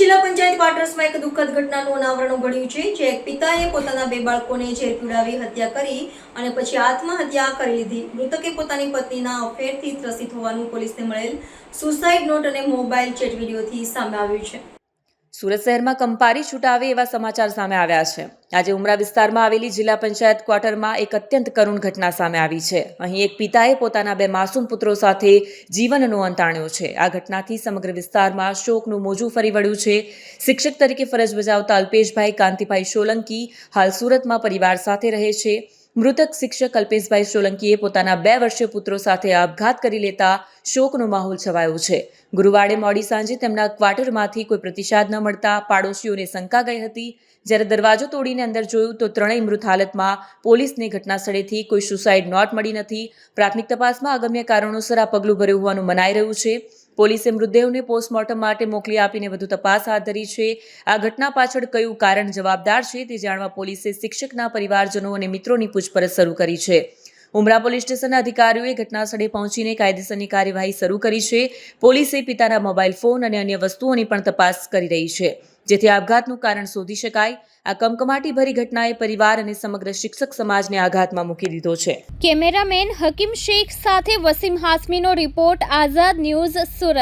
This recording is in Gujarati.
જિલ્લા પંચાયત ક્વાર્ટર્સમાં એક દુઃખદ ઘટનાનું અનાવરણ ઘડ્યું છે, જે એક પિતાએ પોતાના બે બાળકોને ઝેર પીવડાવી હત્યા કરી અને પછી આત્મહત્યા કરી લીધી. મૃતકે પોતાની પત્નીના અફેરથી ત્રસિત હોવાનું પોલીસને મળેલ સુસાઇડ નોટ અને મોબાઈલ ચેટ વિડીયોથી સામે આવ્યું છે. સુરત શહેરમાં કંપારી છૂટાવે એવા સમાચાર સામે આવ્યા છે. આજે ઉમરા વિસ્તારમાં આવેલી જિલ્લા પંચાયત ક્વાર્ટરમાં એક અત્યંત કરુણ ઘટના સામે આવી છે. અહીં એક પિતાએ પોતાના બે માસૂમ પુત્રો સાથે જીવનનો અંત આણ્યો છે. આ ઘટનાથી સમગ્ર વિસ્તારમાં શોકનું મોજું ફરી વળ્યું છે. શિક્ષક તરીકે ફરજ બજાવતા અલ્પેશભાઈ કાંતિભાઈ સોલંકી હાલ સુરતમાં પરિવાર સાથે રહે છે. મૃતક શિક્ષક અલ્પેશભાઈ સોલંકીએ પોતાના બે વર્ષીય પુત્રો સાથે આપઘાત કરી લેતા શોકનો માહોલ છવાયો છે. ગુરુવારે મોડી સાંજે તેમના ક્વાર્ટરમાંથી કોઈ પ્રતિસાદ ન મળતા પાડોશીઓને શંકા ગઈ હતી. જ્યારે દરવાજો તોડીને અંદર જોયું તો ત્રણેય મૃત હાલતમાં પોલીસને ઘટના સ્થળેથી કોઈ સુસાઇડ નોટ મળી નથી. પ્રાથમિક તપાસમાં અગમ્ય કારણોસર આ પગલું ભર્યું હોવાનું મનાઈ રહ્યું છે. પોલીસે મૃતદેહને પોસ્ટમોર્ટમ માટે મોકલી આપીને વધુ તપાસ હાથ ધરી છે. આ ઘટના પાછળ કયું કારણ જવાબદાર છે તે જાણવા પોલીસે શિક્ષકના પરિવારજનો અને મિત્રોની પૂછપરછ શરૂ કરી છે. ઉમરા પોલીસ સ્ટેશનના અધિકારીઓએ ઘટના સ્થળે પહોંચીને કાયદેસરની કાર્યવાહી શરૂ કરી છે. પોલીસે પિતાના મોબાઈલ ફોન અને અન્ય વસ્તુઓની પણ તપાસ કરી રહી છે, જેથી આપઘાતનું કારણ શોધી શકાય. આ કમકમાટી ભરી ઘટનાએ પરિવાર અને સમગ્ર શિક્ષક સમાજને આઘાતમાં મૂકી દીધો છે. કેમેરામેન હકીમ શેખ સાથે વસીમ હાસમીનો રિપોર્ટ, આઝાદ ન્યૂઝ સુરત.